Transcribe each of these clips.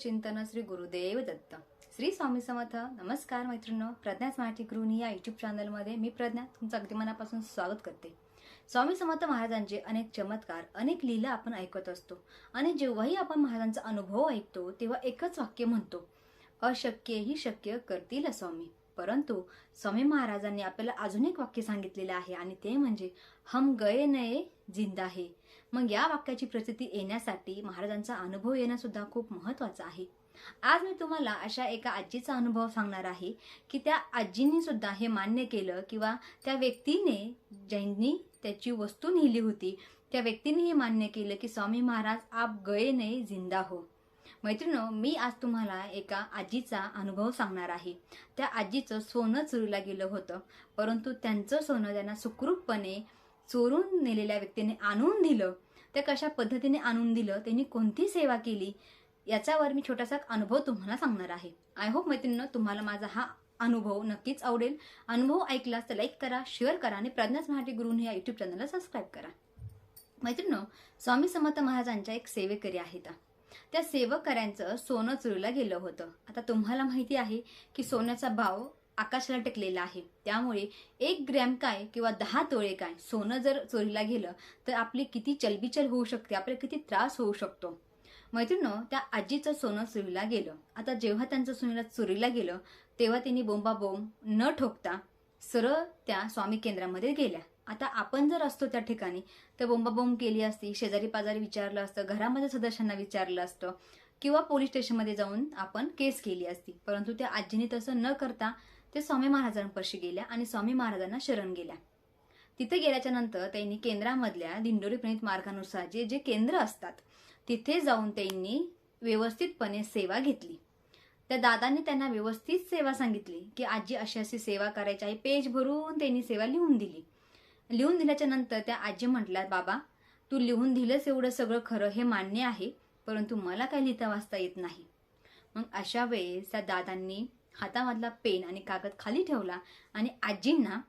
चिंतन श्री गुरुदेव दत्त. श्री स्वामी समर्थ नमस्कार मैत्रिणी प्रज्ञा स्मार्टी गृहिणी या युट्यूब चॅनलमध्ये मी प्रज्ञा तुमचं अगदी मनापासून स्वागत करते. स्वामी समर्थ महाराजांचे अनेक चमत्कार अनेक लीला आपण ऐकत असतो. आणि जेव्हाही आपण महाराजांचा अनुभव ऐकतो तेव्हा एकच वाक्य म्हणतो अशक्य ही शक्य करतील स्वामी. परंतु स्वामी महाराजांनी आपल्याला अजून एक वाक्य सांगितलेलं आहे आणि ते म्हणजे हम गए नये जिंदा है. मग या वाक्याची प्रसिद्धी येण्यासाठी महाराजांचा अनुभव येणं सुद्धा खूप महत्वाचं आहे. आज मी तुम्हाला अशा एका आजीचा अनुभव सांगणार आहे की त्या आजींनी सुद्धा हे मान्य केलं किंवा त्या व्यक्तीने ज्यांनी त्याची वस्तू नेली होती त्या व्यक्तीने हे मान्य केलं की स्वामी महाराज आप गये नये जिंदा हो. मैत्रिणो मी आज तुम्हाला एका आजीचा अनुभव सांगणार आहे. त्या आजीचं सोनं चोरीला गेलं होतं परंतु त्यांचं सोनं त्यांना सुखरूपपणे चोरून नेलेल्या व्यक्तीने आणून दिलं. ते कशा पद्धतीने आणून दिलं त्यांनी कोणती सेवा केली याच्यावर मी छोटासा अनुभव तुम्हाला सांगणार आहे. आय होप मैत्रिणीनं तुम्हाला माझा हा अनुभव नक्कीच आवडेल. अनुभव ऐकलास तर लाईक करा शेअर करा आणि प्रज्ञाच मराठी गुरुनी या युट्यूब चॅनलला सबस्क्राईब करा. मैत्रिणीनं स्वामी समर्थ महाराजांच्या एक सेवेकरी आहेत. त्या सेवकऱ्यांचं सोनं चुरीला गेलं होतं. आता तुम्हाला माहिती आहे की सोन्याचा भाव आकाशाला टेकलेला आहे. त्यामुळे एक ग्रॅम काय किंवा दहा तोळे काय सोनं जर चोरीला गेलं तर आपली किती चलबिचल होऊ शकते आपल्याला किती त्रास होऊ शकतो. मैत्रिणं त्या आजीचं सोनं चोरीला गेलं. आता जेव्हा त्यांचं सोनं चोरीला गेलं तेव्हा त्यांनी बोंबाबोंब न ठोकता सरळ त्या स्वामी केंद्रामध्ये गेल्या. आता आपण जर असतो त्या ठिकाणी तर बोंबाबोंब केली असती शेजारी पाजारी विचारलं असतं घरामध्ये सदस्यांना विचारलं असतं किंवा पोलीस स्टेशनमध्ये जाऊन आपण केस केली असती. परंतु त्या आजीने तसं न करता ते स्वामी महाराजांपाशी गेल्या आणि स्वामी महाराजांना शरण गेल्या. तिथे गेल्याच्यानंतर त्यांनी केंद्रामधल्या दिंडोरी प्रणित मार्गानुसार जे जे केंद्र असतात तिथे जाऊन त्यांनी व्यवस्थितपणे सेवा घेतली. त्या दादांनी त्यांना व्यवस्थित सेवा सांगितली की आजी अशी अशी सेवा करायची आहे. पेज भरून त्यांनी सेवा लिहून दिली. लिहून दिल्याच्या नंतर त्या आजी म्हटल्या बाबा तू लिहून दिलंस एवढं सगळं खरं हे मान्य आहे परंतु मला काही लिहिता वाचता येत नाही. मग अशा वेळेस त्या दादांनी हातामधला पेन आणि कागद खाली ठेवला आणि आजींना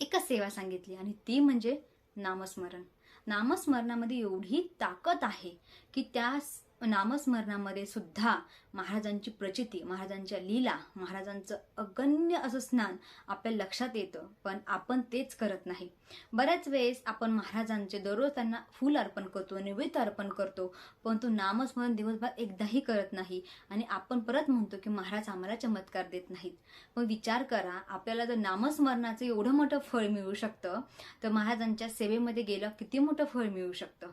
एकच सेवा सांगितली आणि ती म्हणजे नामस्मरण. नामस्मरणामध्ये एवढी ताकद आहे की त्या नामस्मरणामध्ये सुद्धा महाराजांची प्रचिती महाराजांच्या लीला महाराजांचं अगण्य असं स्नान आपल्या लक्षात येतं पण आपण तेच करत नाही. बऱ्याच वेळेस आपण महाराजांचे दररोज त्यांना फूल अर्पण करतो निवेद अर्पण करतो परंतु नामस्मरण दिवसभर एकदाही करत नाही आणि आपण परत म्हणतो की महाराज आम्हाला चमत्कार देत नाहीत. मग विचार करा आपल्याला जर नामस्मरणाचं एवढं मोठं फळ मिळू शकतं तर महाराजांच्या सेवेमध्ये गेलं किती मोठं फळ मिळू शकतं?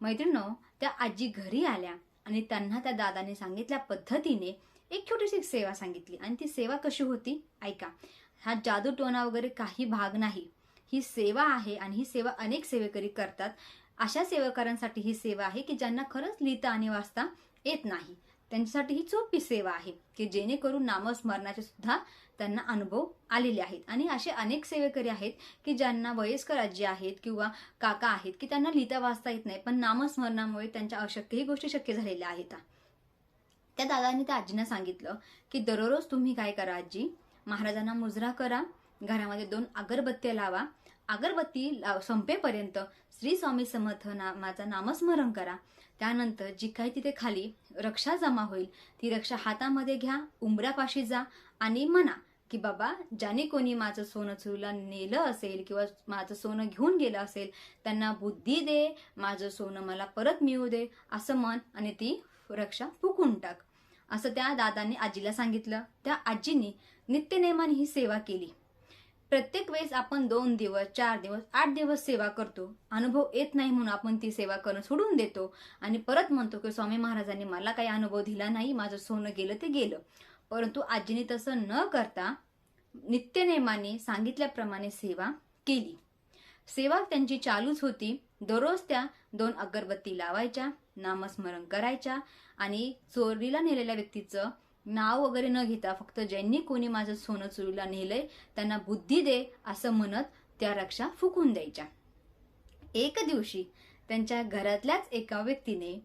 मैत्रिणो त्या आजी घरी आल्या. आणि त्यांना त्या दादाने सांगितल्या पद्धतीने एक छोटीशी सेवा सांगितली. आणि ती सेवा कशी होती? ऐका. हा जादू टोना वगैरे काही भाग नाही. ही सेवा आहे आणि ही सेवा अनेक सेवेकरी करतात. अशा सेवेकरांसाठी ही सेवा आहे की ज्यांना खरंच लिहिता आणि वाचता येत नाही. त्यांच्यासाठी ही सोपी सेवा आहे की जेणेकरून नामस्मरणाचे सुद्धा त्यांना अनुभव आलेले आहेत. आणि असे अनेक सेवेकरी आहेत की ज्यांना वयस्कर आजी आहेत किंवा काका आहेत की त्यांना लिहिता वाचता येत नाही पण नामस्मरणामुळे त्यांच्या अशक्यही गोष्टी शक्य झालेल्या आहेत. त्या दादांनी त्या आजींना सांगितलं की दररोज तुम्ही काय करा आजी? महाराजांना मुजरा करा घरामध्ये दोन अगरबत्त्या लावा अगरबत्ती लाव संपेपर्यंत श्री स्वामी समर्थ नामाचा नामस्मरण करा. त्यानंतर जी काही तिथे खाली रक्षा जमा होईल ती रक्षा हातामध्ये घ्या उंबऱ्यापाशी जा आणि म्हणा की बाबा ज्याने कोणी माझं सोनं चुरीला नेलं असेल किंवा माझं सोनं घेऊन गेलं असेल त्यांना बुद्धी दे माझं सोनं मला परत मिळू दे असं मन आणि ती रक्षा फुकून टाक. असं त्या दादांनी आजीला सांगितलं. त्या आजीने नित्यनेमाने ही सेवा केली. प्रत्येक वेळेस आपण दोन दिवस चार दिवस आठ दिवस सेवा करतो. अनुभव येत नाही म्हणून आपण ती सेवा करणं सोडून देतो. आणि परत म्हणतो की स्वामी महाराजांनी मला काही अनुभव दिला नाही माझं सोनं गेलं ते गेलं. परंतु आजीने तसं न करता नित्यनेमाने सांगितल्याप्रमाणे सेवा केली. सेवा त्यांची चालूच होती. दररोज त्या दोन अगरबत्ती लावायच्या नामस्मरण करायच्या आणि चोरीला नेलेल्या व्यक्तीचं नाव वगैरे न घेता फक्त ज्यांनी कोणी माझं सोनं चोरीला नेलंय त्यांना बुद्धी दे असं म्हणत त्या रक्षा फुकून द्यायच्या. एक दिवशी त्यांच्या घरातल्याच एका व्यक्तीने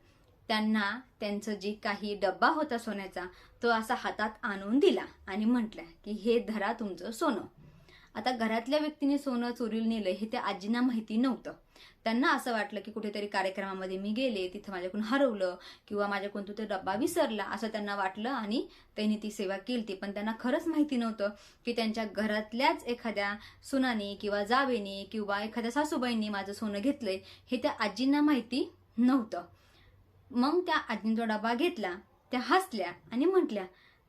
त्यांना त्यांचं जी काही डब्बा होता सोन्याचा तो असा हातात आणून दिला आणि म्हटलं की हे धरा तुमचं सोनं. आता घरातल्या व्यक्तीने सोनं चोरीला नेलं हे त्या आजींना माहिती नव्हतं. त्यांना असं वाटलं की कुठेतरी कार्यक्रमामध्ये मी गेले तिथं माझ्याकडून हरवलं किंवा माझ्याकडून तो डब्बा विसरला असं त्यांना वाटलं आणि त्यांनी ती सेवा केली. पण त्यांना खरंच माहिती नव्हतं की त्यांच्या घरातल्याच एखाद्या सुनानी किंवा जावेनी किंवा एखाद्या सासूबाईंनी माझं सोनं घेतलंय हे त्या आजींना माहिती नव्हतं. मग त्या आजीने डबा घेतला त्या हसल्या आणि म्हटल्या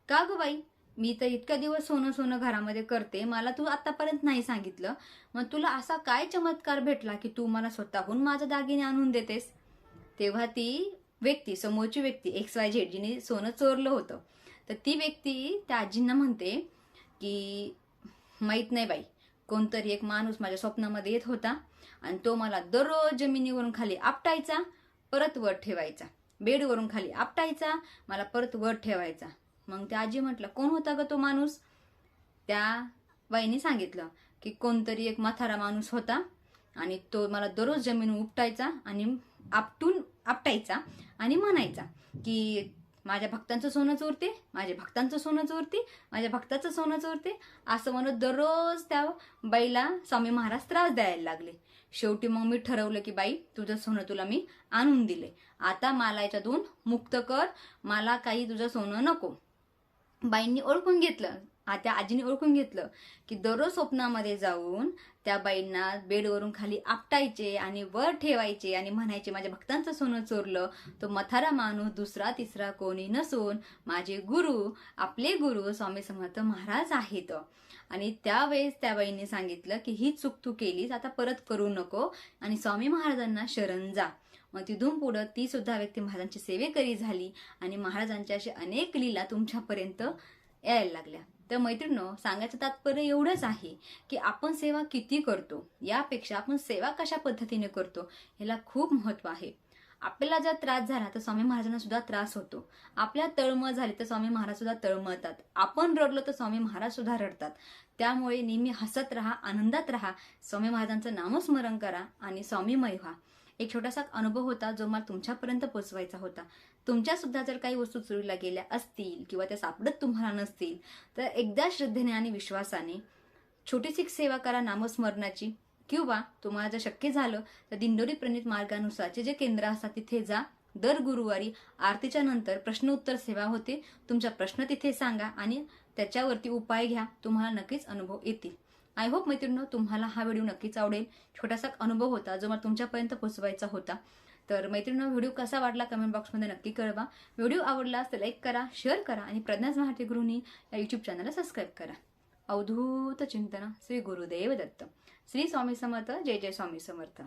का ग बाई मी तर इतक्या दिवस सोनं सोनं घरामध्ये करते मला तू आतापर्यंत नाही सांगितलं. मग तुला असा काय चमत्कार भेटला की तू मला स्वतःहून माझं दागिने आणून देतेस? तेव्हा ती व्यक्ती समोरची व्यक्ती एक्स वाय झेड जिने सोनं चोरलं होतं. तर ती व्यक्ती त्या आजींना म्हणते की माहीत नाही बाई कोणतरी एक माणूस माझ्या स्वप्नामध्ये येत होता आणि तो मला दररोज जमिनीवरून खाली आपटायचा परत वर ठेवायचा. बेडवरून खाली आपटायचा मला परत वर ठेवायचा. मग त्या आजी म्हटलं कोण होता ग तो माणूस? त्या बाईने सांगितलं की कोणतरी एक म्हातारा माणूस होता आणि तो मला दररोज जमीन उपटायचा आणि आपटून आपटायचा आणि म्हणायचा की माझ्या भक्तांचं सोनं चोरते माझ्या भक्तांचं सोनं चोरते माझ्या भक्ताचं सोनं चोरते. असं म्हणत दररोज त्या बाईला स्वामी महाराज त्रास द्यायला लागले. शेवटी मग मी ठरवलं की बाई तुझं सोनं तुला मी आणून दिले. आता मला याच्यातून मुक्त कर. मला काही तुझं सोनं नको. बाईंनी ओळखून घेतलं. आता त्या आजीने ओळखून घेतलं की दररोज स्वप्नामध्ये जाऊन त्या बाईंना बेडवरून खाली आपटायचे आणि वर ठेवायचे आणि म्हणायचे माझ्या भक्तांचं सोनं चोरलं तो मथारा माणूस दुसरा तिसरा कोणी नसून माझे गुरु आपले गुरु स्वामी समर्थ महाराज आहेत. आणि त्यावेळेस त्या बाईंनी सांगितलं की ही चूक तू केलीस आता परत करू नको आणि स्वामी महाराजांना शरण जा. मग तिथून पुढं ती सुद्धा व्यक्ती महाराजांची सेवेकरी झाली आणि महाराजांच्या असे अनेक लीला तुमच्यापर्यंत यायला लागल्या. तर मैत्रिणो सांगायचं तात्पर्य एवढंच आहे की आपण सेवा किती करतो यापेक्षा आपण सेवा कशा पद्धतीने करतो ह्याला खूप महत्त्व आहे. आपल्याला जर त्रास झाला तर स्वामी महाराजांना सुद्धा त्रास होतो. आपल्या तळमळ झाली तर स्वामी महाराज सुद्धा तळमळतात. आपण रडलो तर स्वामी महाराज सुद्धा रडतात. त्यामुळे नेहमी हसत राहा आनंदात राहा स्वामी महाराजांचं नामस्मरण करा आणि स्वामीमय व्हा. एक छोटासा अनुभव होता जो मला तुमच्यापर्यंत पोचवायचा होता. तुमच्या सुद्धा जर काही वस्तू चोरीला गेल्या असतील किंवा त्या सापडत तुम्हाला नसतील तर एकदा श्रद्धेने आणि विश्वासाने छोटीशी सेवा करा नामस्मरणाची. किंवा तुम्हाला जर शक्य झालं तर दिंडोरी प्रणित मार्गानुसारचे जे केंद्र असतात तिथे जा. दर गुरुवारी आरतीच्या नंतर प्रश्न उत्तर सेवा होते. तुमचा प्रश्न तिथे सांगा आणि त्याच्यावरती उपाय घ्या. तुम्हाला नक्कीच अनुभव येतील. आय होप मैत्रिणी तुम्हाला हा व्हिडिओ नक्कीच आवडेल. छोटासा अनुभव होता जो मला तुमच्यापर्यंत पोहोचवायचा होता. तर मैत्रिणी व्हिडिओ कसा वाटला कमेंट बॉक्समध्ये नक्की कळवा. व्हिडिओ आवडला तर लाईक करा शेअर करा आणि प्रज्ञाच महाराष्ट्र गृहिणी या युट्यूब चॅनलला सबस्क्राईब करा. अवधूत चिंतन श्री गुरुदेव दत्त. श्री स्वामी समर्थ. जय जय स्वामी समर्थ.